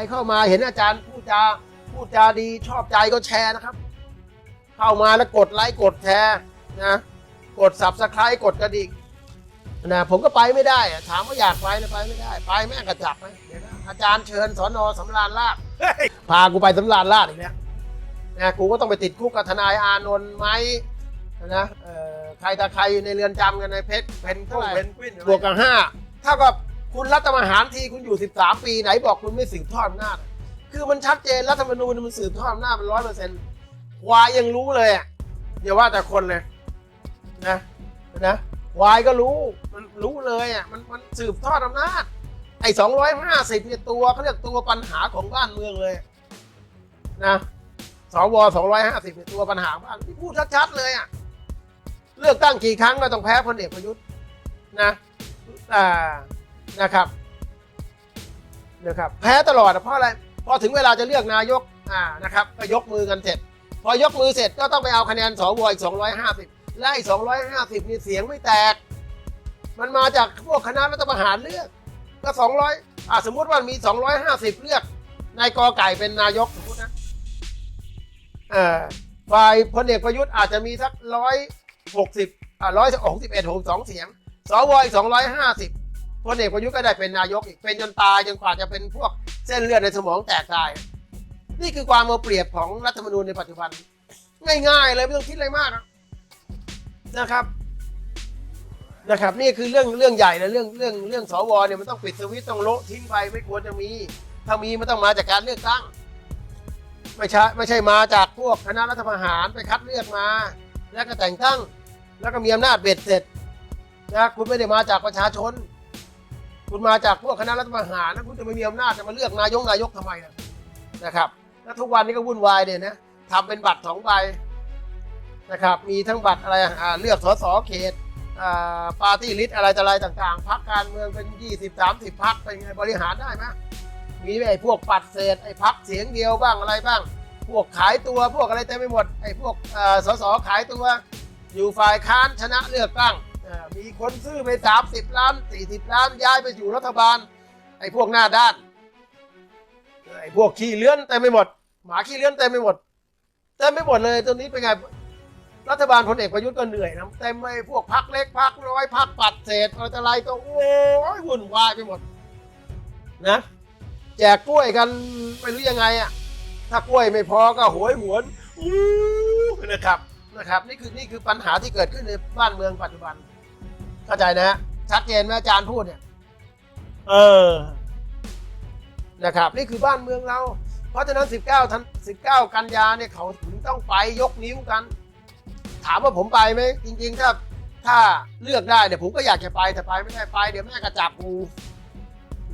รเข้ามาเห็นอาจารย์พูดจาพูดจาดีชอบใจก็แชร์นะครับ เข้ามาแล้วกดไลค์กดแชร์นะกด subscribe กดกระดิ่งนะผมก็ไปไม่ได้อะถามว่าอยากไปนะไปไม่ได้ ไปแม่งกระจับนะเดี๋ยวนะอาจารย์เชิญสอนอสำราญราชพากูไปสำราญราชอีกแล้วนะกูก็ต้องไปติดคุกกับทนายอานนท์ไหมนะเอ่อใครตาใครอยู่ในเรือนจำกันในเพชรเป็นเท่าไหร่เพนกวินบวกกับห้าเท่ากับ คุณรัฐประหารทีคุณอยู่ 13 ปีไหนบอกคุณไม่สืบทอดอำนาจ คือมันชัดเจนรัฐธรรมนูญมันสืบทอดอำนาจมันร้อยเปอร์เซ็นต์ควายยังรู้เลยอะอย่าว่าแต่คนเลยนะนะควายก็รู้มันรู้เลยอะมันมันสืบทอดอำนาจไอ้สองร้อยห้าสิบเนี่ยตัวเขาเรียกตัวปัญหาของบ้านเมืองเลยนะสวสองร้อยห้าสิบเนี่ยตัวปัญหาบ้านที่พูดชัดๆเลยอะเลือกตั้งกี่ครั้งก็ต้องแพ้พลเอกประยุทธ์นะอ่า นะครับนะครับแพ้ตลอดอะเพราะอะไรพอถึงเวลาจะเลือกนายกอ่านะครับก็ยกมือกันเสร็จ พอยกมือเสร็จก็ต้องไปเอาคะแนนสวอีก 250 และอีก 250นี่เสียงไม่แตก มันมาจากพวกคณะรัฐประหารเลือก ก็ 200อ่าสมมุติว่ามี 250 เลือกนายกอไก่เป็นนายกสมมตินะเอ่อฝ่ายพลเอกประยุทธ์อาจจะมีสักร้อยหกสิบอ่าร้อยหกสิบเอ็ดหกสองเสียง สวอีกสองร้อยห้าสิบ พลเอกประยุทธ์ก็ได้เป็นนายกอีกเป็นจนตายจนกว่าจะเป็นพวกเส้นเลือดในสมองแตกตาย นี่คือความเอาเปรียบของรัฐธรรมนูญในปัจจุบัน ง่ายๆเลยไม่ต้องคิดอะไรมากนะครับนะครับนี่คือเรื่องเรื่องใหญ่นะเรื่องเรื่องเรื่องสวเนี่ยมันต้องปิดสวิตต้องโละทิ้งไปไม่ควรจะมี ถ้ามีมันต้องมาจากการเลือกตั้ง ไม่ใช่ไม่ใช่มาจากพวกคณะรัฐประหารไปคัดเลือกมา แล้วก็แต่งตั้ง แล้วก็มีอำนาจเบ็ดเสร็จนะคุณไม่ได้มาจากประชาชน คุณมาจากพวกคณะรัฐประหารนะคุณจะไม่มีอำนาจจะมาเลือกนายกนายกทำไมนะนะครับแล้วทุกวันนี้ก็วุ่นวายเนี่ยนะทำเป็นบัตรสองใบนะครับ มีทั้งบัตรอะไรอ่าเลือกสสเขตอ่าปาร์ตี้ลิสต์อะไรต่ออะไรต่างๆพักการเมืองเป็น 20 30พักเป็นไงบริหารได้ไหมมีไอ้พวกปัดเศษไอ้พักเสียงเดียวบ้างอะไรบ้าง พวกขายตัวพวกอะไรเต็มไปหมดไอ้พวกสสขายตัว อยู่ฝ่ายค้านชนะเลือกตั้ง อ่ามีคนซื้อไป30ล้าน40ล้านย้ายไปอยู่รัฐบาล ไอ้พวกหน้าด้านไอ้พวกขี้เลื้อนเต็มไปหมด หมาขี้เลื้อนเต็มไปหมดเต็มไปหมดเลยตอนนี้เป็นไงรัฐบาลพลเอกประยุทธ์ก็เหนื่อยนะเต็มไปพวกพักเล็กพักน้อยพักปัดเศษอะไรต่ออะไรก็โอ้ยวุ่นวายไปหมดนะแจกกล้วยกันไม่รู้ยังไงอะถ้ากล้วยไม่พอก็โหวยหวนอู้นะครับนะครับ นี่คือนี่คือปัญหาที่เกิดขึ้นในบ้านเมืองปัจจุบัน เข้าใจนะฮะชัดเจนไหมอาจารย์พูดเนี่ย เออ นะครับ นี่คือบ้านเมืองเรา เพราะฉะนั้น 19ทัน19 กันยาเนี่ยเขาถึงต้องไปยกนิ้วกัน ถามว่าผมไปไหมจริง ๆ ถ้าถ้าเลือกได้เนี่ยผมก็อยากจะไปแต่ไปไม่ได้ไปเดี๋ยวแม่ก็จับกู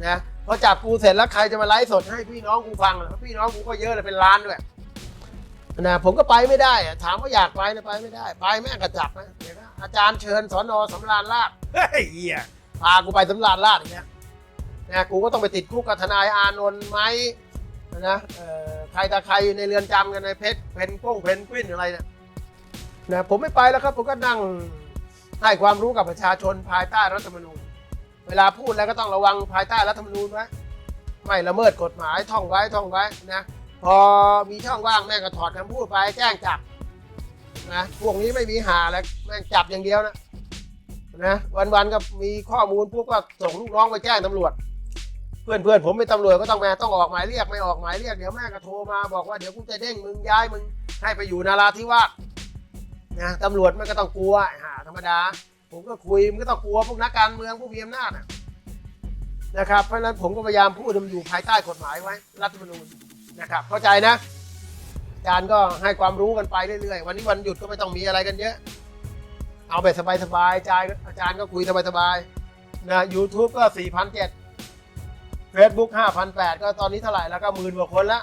นะพอจับกูเสร็จแล้วใครจะมาไลฟ์สดให้พี่น้องกูฟังล่ะพี่น้องกูก็เยอะเลยเป็นล้านด้วยนะผมก็ไปไม่ได้อะถามว่าอยากไปนะไปไม่ได้ ไปแม่งกระจับนะเดี๋ยวนะ อาจารย์เชิญสอนอสำราญราชเฮ้ยเหี้ยพากูไปสำราญราชอย่างเงี้ยนะกูก็ต้องไปติดคุกกับทนายอานนท์ไหมนะเอ่อใครตาใครอยู่ในเรือนจำกันในเพชรเพนก้งเพนกวินอะไรเนี่ยนะผมไม่ไปแล้วครับ ผมก็นั่งให้ความรู้กับประชาชนภายใต้รัฐธรรมนูญ เวลาพูดแล้วก็ต้องระวังภายใต้รัฐธรรมนูญไว้ไม่ละเมิดกฎหมายท่องไว้ท่องไว้นะพอมีช่องว่างแม่งก็ถอดคำพูดไปแจ้งจับ นะพวกนี้ไม่มีหาแล้วแม่งจับอย่างเดียวนะนะวันๆก็มีข้อมูลปุ๊บก็ส่งลูกน้องไปแจ้งตำรวจ เพื่อนเพื่อนๆผมเป็นตำรวจก็ต้องมาต้องออกหมายเรียกไม่ออกหมายเรียกเดี๋ยวแม่ก็โทรมาบอกว่าเดี๋ยวกูจะเด้งมึงย้ายมึงให้ไปอยู่นาราธิวาสนะตำรวจมันก็ต้องกลัวหาธรรมดา ผมก็คุยมันก็ต้องกลัวพวกนักการเมืองผู้มีอำนาจนะนะครับเพราะฉะนั้นผมก็พยายามพูดมันอยู่ภายใต้กฎหมายไว้รัฐธรรมนูญนะครับเข้าใจนะ จารย์ก็ให้ความรู้กันไปเรื่อยๆ วันนี้วันหยุดก็ไม่ต้องมีอะไรกันเยอะ เอาแบบสบายๆอาจารย์อาจารย์ก็คุยสบายๆนะยูทูบก็4,700 Facebook 5,800ก็ตอนนี้เท่าไหร่แล้วก็หมื่นกว่าคนแล้ว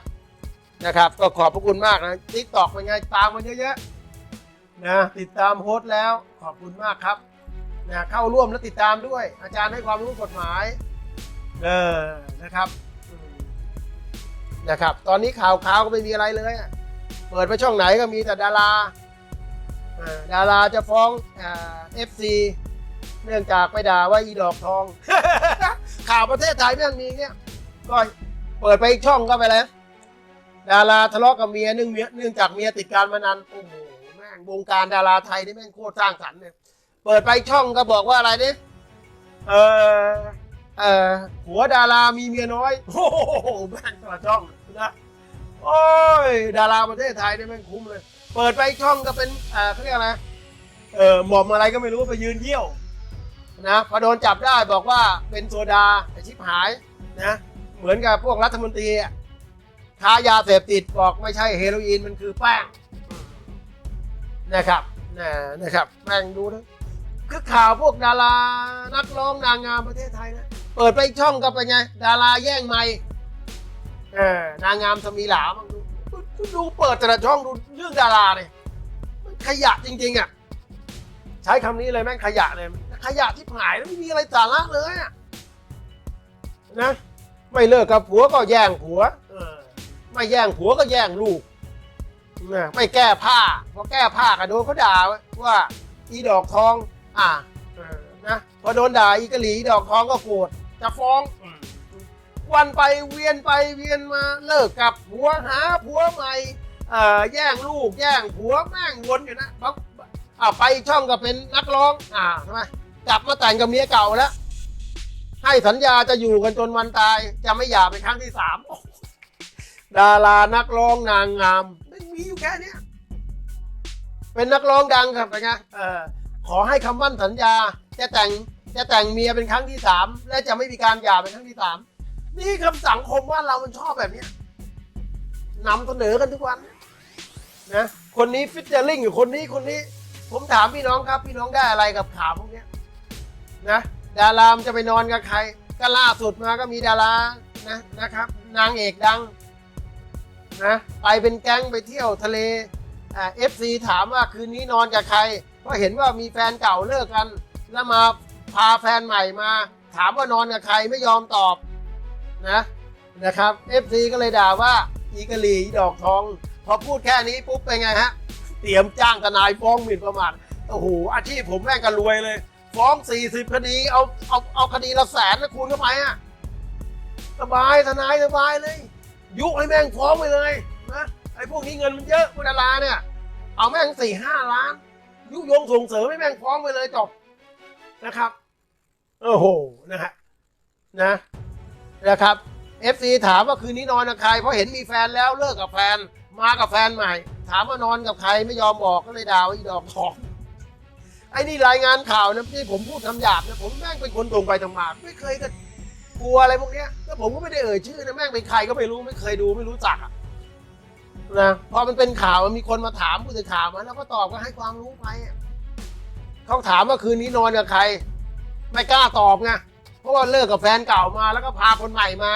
นะครับ ก็ขอบพระคุณมากนะทิกตอกเป็นไงตามมันเยอะๆนะติดตามโฮสต์แล้วขอบคุณมากครับนะเข้าร่วมและติดตามด้วย อาจารย์ให้ความรู้กฎหมายเออนะครับนะครับ ตอนนี้ข่าวข่าวก็ไม่มีอะไรเลยอะ เปิดไปช่องไหนก็มีแต่ดาราดาราจะฟ้องเอฟซีเนื่องจากไปด่าว่าอีดอกทอง ข่าวประเทศไทยไม่มีเงี้ยก็เปิดไปอีกช่องก็ไปเลยดาราทะเลาะกับเมียเนื่องเมียเนื่องจากเมียติดการมานานโอ้โหแม่งวงการดาราไทยนี่แม่งโคตรสร้างสรรค์เลยเปิดไปช่องก็บอกว่าอะไรดิเออเออหัวดารามีเมียน้อยโอ้โหแม่งตัวช่องนะ โอ้ย ดาราประเทศไทยนี่แม่งคุ้มเลย เปิดไปอีกช่องก็เป็นอ่าเขาเรียกอะไรเออหมอมอะไรก็ไม่รู้ไปยืนเยี่ยวนะพอโดนจับได้บอกว่าเป็นโซดาไอชิบหายนะเหมือนกับพวกรัฐมนตรีค้ายาเสพติดบอกไม่ใช่เฮโรอีนมันคือแป้งนะครับนะนะครับแป้งดูนะคือข่าวพวกดารานักร้องนางงามประเทศไทยนะ เปิดไปอีกช่องก็เป็นไง ดาราแย่งไมค์ เออนางงามสมีหลาบ้างดูดูเปิดแต่ละช่องดูเรื่องดาราเนี่ยมันขยะจริง ๆอะใช้คำนี้เลยแม่งขยะเลยขยะที่หายแล้วไม่มีอะไรสาระเลยอะนะไม่เลิกกับผัวก็แย่งผัวเออไม่แย่งผัวก็แย่งลูกนะไม่แก้ผ้าพอแก้ผ้าก็โดนเขาด่าว่า อีดอกทอง อะนะพอโดนด่าอีกะหลีดอกทองก็โกรธจะฟ้อง วันไปเวียนไปเวียนมาเลิกกับผัวหาผัวใหม่เอ่อแย่งลูกแย่งผัวแม่งวนอยู่นะเพราะอ่าไปช่องก็เป็นนักร้องอ่าทำไมกลับมาแต่งกับเมียเก่าแล้ว ให้สัญญาจะอยู่กันจนวันตาย จะไม่หย่าเป็นครั้งที่สามดารานักร้องนางงามไม่มีอยู่แค่นี้เป็นนักร้องดังครับไงเออขอให้คำมั่นสัญญาจะแต่งจะแต่งเมียเป็นครั้งที่สามและจะไม่มีการหย่าเป็นครั้งที่สาม นี่คำสังคมว่าเรามันชอบแบบเนี้ยนำเสนอกันทุกวันนะคนนี้ฟิชเจอริงอยู่คนนี้คนนี้ ผมถามพี่น้องครับ พี่น้องได้อะไรกับข่าวพวกเนี้ยนะดารามจะไปนอนกับใคร ก็ล่าสุดมาก็มีดารานะนะครับ นางเอกดังนะไปเป็นแก๊งไปเที่ยวทะเลเอฟซีถามว่าคืนนี้นอนกับใครเพราะเห็นว่ามีแฟนเก่าเลิกกัน แล้วมาพาแฟนใหม่มา ถามว่านอนกับใครไม่ยอมตอบ นะนะครับเอฟซีก็เลยด่าว่าอีกะลีดอกทอง พอพูดแค่นี้ปุ๊บเป็นไงฮะ เตรียมจ้างทนายฟ้องหมิ่นประมาทโอ้โหอาชีพผมแม่งก็รวยเลย ฟ้อง 40 คดีเอาเอาเอาคดีละแสนนะคูณเข้าไปอะสบายทนายสบายเลย ยุให้แม่งฟ้องไปเลยนะไอ้พวกนี้เงินมันเยอะพวกดาราเนี่ย เอาแม่งสี่ห้าล้าน ยุยงส่งเสริมให้แม่งฟ้องไปเลยจบนะครับโอ้โหนะฮะนะ นะครับ FC ถามว่าคืนนี้นอนกับใคร เพราะเห็นมีแฟนแล้วเลิกกับแฟน มากับแฟนใหม่ ถามว่านอนกับใครไม่ยอมบอกก็เลยด่าว่าอีดอกทองไอ้นี่รายงานข่าวนะที่ผมพูดคำหยาบนะผมแม่งเป็นคนตรงไปตรงมาไม่เคยก็กลัวอะไรพวกเนี้ยแล้วผมก็ไม่ได้เอ่ยชื่อนะแม่งเป็นใครก็ไม่รู้ไม่เคยดูไม่รู้จักอะนะพอมันเป็นข่าวมันมีคนมาถามผู้สื่อข่าวมาแล้วก็ตอบก็ให้ความรู้ไปเขาถามว่าคืนนี้นอนกับใคร ไม่กล้าตอบไง เพราะว่าเลิกกับแฟนเก่ามาแล้วก็พาคนใหม่มา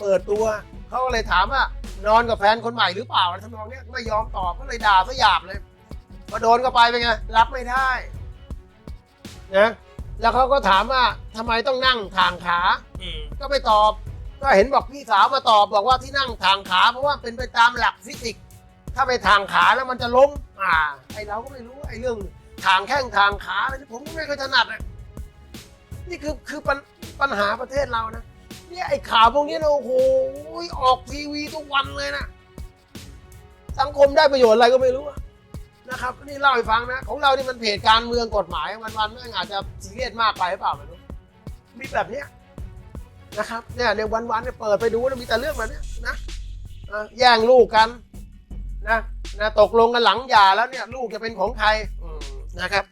เปิดตัวเขาก็เลยถามว่านอนกับแฟนคนใหม่หรือเปล่าอะไรทำนองเนี้ยไม่ยอมตอบก็เลยด่าซะหยาบเลยพอโดนก็ไปเป็นไงรับไม่ได้นะแล้วเขาก็ถามว่าทำไมต้องนั่งทางขาอก็ไม่ตอบ ก็เห็นบอกพี่สาวมาตอบบอกว่าที่นั่งทางขา เพราะว่าเป็นไปตามหลักฟิสิกส์ถ้าไปทางขาแล้วมันจะล้มอ่าไอเราก็ไม่รู้ไอเรื่องทางแข้งทางขาอะไรนี่ผมก็ไม่เคอยถนัดอะ นี่คือคือปัญปัญหาประเทศเรานะเนี่ยไอ้ข่าวพวกนี้นะโอ้โหออกทีวีทุกวันเลยนะสังคมได้ประโยชน์อะไรก็ไม่รู้นะครับนี่เล่าให้ฟังนะ ของเรานี่มันเพจการเมืองกฎหมายวันๆแม่งอาจจะซีเรียสมากไปหรือเปล่าไม่รู้มีแบบเนี้ยนะครับเนี่ยในวันๆเนี่ยเปิดไปดูนะมีแต่เรื่องแบบเนี้ยนะแย่งลูกกันนะนะตกลงกันหลังหย่าแล้วเนี่ยลูกจะเป็นของใครนะครับ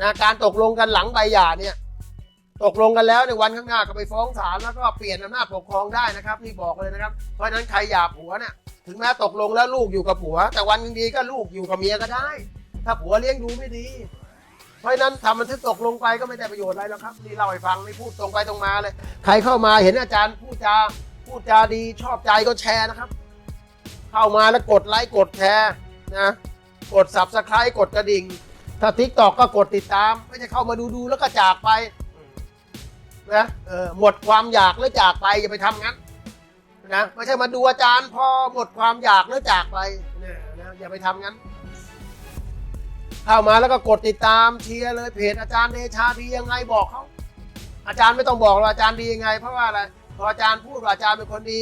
นะการตกลงกันหลังใบหย่าเนี่ย ตกลงกันแล้วในวันข้างหน้าก็ไปฟ้องศาลแล้วก็เปลี่ยนอำนาจปกครองได้นะครับนี่บอกเลยนะครับ เพราะฉะนั้นใครหย่าผัวเนี่ยถึงแม้ตกลงแล้วลูกอยู่กับผัว แต่วันดีก็ลูกอยู่กับเมียก็ได้ ถ้าผัวเลี้ยงดูไม่ดี เพราะฉะนั้นทำมันทึกตกลงไปก็ไม่ได้ประโยชน์อะไรหรอกครับนี่เล่าให้ฟังไม่พูดตรงไปตรงมาเลย ใครเข้ามาเห็นอาจารย์พูดจาพูดจาดีชอบใจก็แชร์นะครับ เข้ามาแล้วกดไลค์กดแชร์นะกด subscribe กดกระดิ่งถ้าทิกตอกก็กดติดตาม ไม่ใช่เข้ามาดูดูๆแล้วก็จากไป นะเออหมดความอยากแล้วจากไปอย่าไปทำงั้นนะไม่ใช่มาดูอาจารย์พอหมดความอยากแล้วจากไปเนี่ยนะอย่าไปทำงั้น เข้ามาแล้วก็กดติดตามเชียร์เลยเพจอาจารย์เดชาดียังไงบอกเขาอาจารย์ไม่ต้องบอกหรอกอาจารย์ดียังไง เพราะว่าอะไรพออาจารย์พูดว่าอาจารย์เป็นคนดี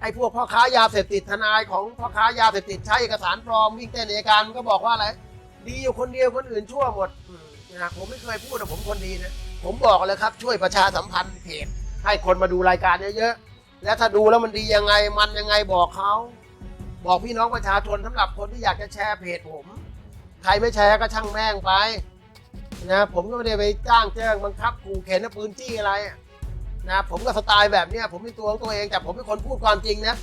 ไอ้พวกพ่อค้ายาเสพติดทนายของพ่อค้ายาเสพติดใช้เอกสารปลอมวิ่งเต้นในการก็บอกว่าอะไรดีอยู่คนเดียวคนอื่นชั่วหมดนะผมไม่เคยพูดว่าผมคนดีนะ ผมบอกเลยครับช่วยประชาสัมพันธ์เพจให้คนมาดูรายการเยอะๆ แล้วถ้าดูแล้วมันดียังไงมันยังไงบอกเขา บอกพี่น้องประชาชนสำหรับคนที่อยากจะแชร์เพจผม ใครไม่แชร์ก็ช่างแม่งไปนะผมก็ไม่ได้ไปจ้างแจ้งบังคับขู่เข็นนะปืนจี้อะไรนะผมก็สไตล์แบบเนี้ยผมมีตัวของตัวเองแต่ผมเป็นคนพูดความจริงนะ